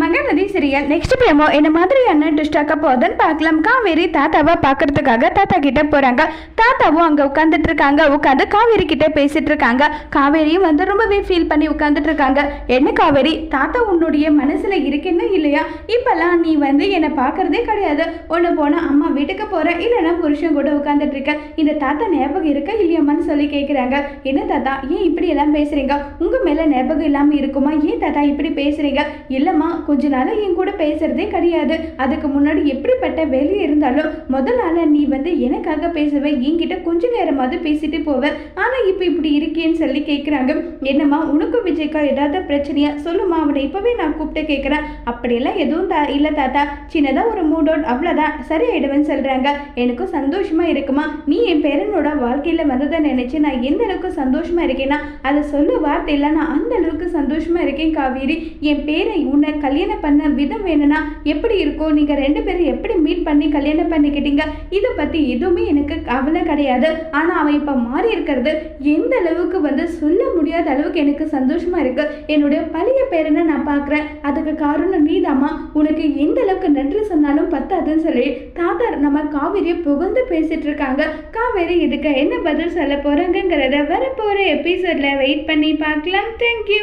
Mahanadi serial next பிரேமோ என்ன மாதிரியான டிஸ்டாக்க போகுதுன்னு பார்க்கலாம். காவேரி தாத்தாவை பார்க்கறதுக்காக தாத்தா கிட்ட போறாங்க. தாத்தாவும் அங்க உட்காந்துட்டு இருக்காங்க. உட்காந்து காவேரி கிட்ட பேசிட்டு இருக்காங்க. காவேரியும் வந்து ரொம்பவே ஃபீல் பண்ணி உட்காந்துட்டு இருக்காங்க. என்ன காவேரி? தாத்தா உன்னுடைய மனசுல இருக்குன்னு இல்லையா? இப்பெல்லாம் நீ வந்து என்னை பார்க்கறதே கிடையாது. ஒன்று போனா அம்மா வீட்டுக்கு போற இல்லைன்னா புருஷன் கூட உட்காந்துட்டு இருக்க. இந்த தாத்தா ஞாபகம் இருக்கா இல்லையாம்மான்னு சொல்லி கேட்குறாங்க என்ன தாத்தா? ஏன் இப்படி எல்லாம் பேசுறீங்க? உங்க மேல ஞாபகம் இல்லாம இருக்குமா? ஏன் தாத்தா இப்படி பேசுறீங்க? இல்லம்மா கொஞ்ச நாளாக என் கூட பேசுறதே கிடையாது. அதுக்கு முன்னாடி எப்படிப்பட்ட வேலை இருந்தாலும் முதல் நாள நீ வந்து எனக்காக பேசுவ என்கிட்ட கொஞ்ச நேரமாவது பேசிட்டு போவ. ஆனா இப்ப இப்படி இருக்கேன்னு சொல்லி கேட்குறாங்க என்னம்மா உனக்கும் விஜய்க்கா ஏதாவது பிரச்சனையா? சொல்லுமா அவனை இப்பவே நான் கூப்பிட்டு கேட்குறேன் அப்படியெல்லாம் எதுவும் தா இல்லை தாத்தா. சின்னதாக ஒரு மூட் அவுட் அவ்வளோதான் சரியாயிடுவேன்னு சொல்கிறாங்க எனக்கும் சந்தோஷமா இருக்குமா? நீ என் பேரனோட வாழ்க்கையில் வந்ததை நினைச்சு நான் எந்த அளவுக்கு சந்தோஷமா இருக்கேன்னா அதை சொல்ல வார்த்தையில் நான் அந்த அளவுக்கு சந்தோஷம் இருக்கேன் காவேரி. என் பேரை உன்னை கல்யாணம் பண்ண விதம் வேணும்னா எப்படி இருக்கும் நீங்க ரெண்டு பேரும் எப்படி மீட் பண்ணி கல்யாணம் பண்ணிக்கிட்டீங்க இதை பத்தி எதுவுமே எனக்கு கவலை கிடையாது. ஆனா அவன் இப்ப மாறி இருக்கிறது எந்த அளவுக்கு வந்து சொல்ல முடியாத அளவுக்கு எனக்கு சந்தோஷமா இருக்கு. என்னுடைய பழைய பேரனை நான் பார்க்குறேன். அதுக்கு காரணம் நீதாம்மா. உனக்கு எந்த அளவுக்கு நன்றி சொன்னாலும் பத்தாதுன்னு சொல்லி தாத்தா நம்ம காவேரியை புகழ்ந்து பேசிட்டு இருக்காங்க. காவேரி இதுக்கு என்ன பதில் சொல்ல போறாங்கங்கிறத வரப்போற எபிசோட்ல வெயிட் பண்ணி பார்க்கலாம். தேங்க்யூ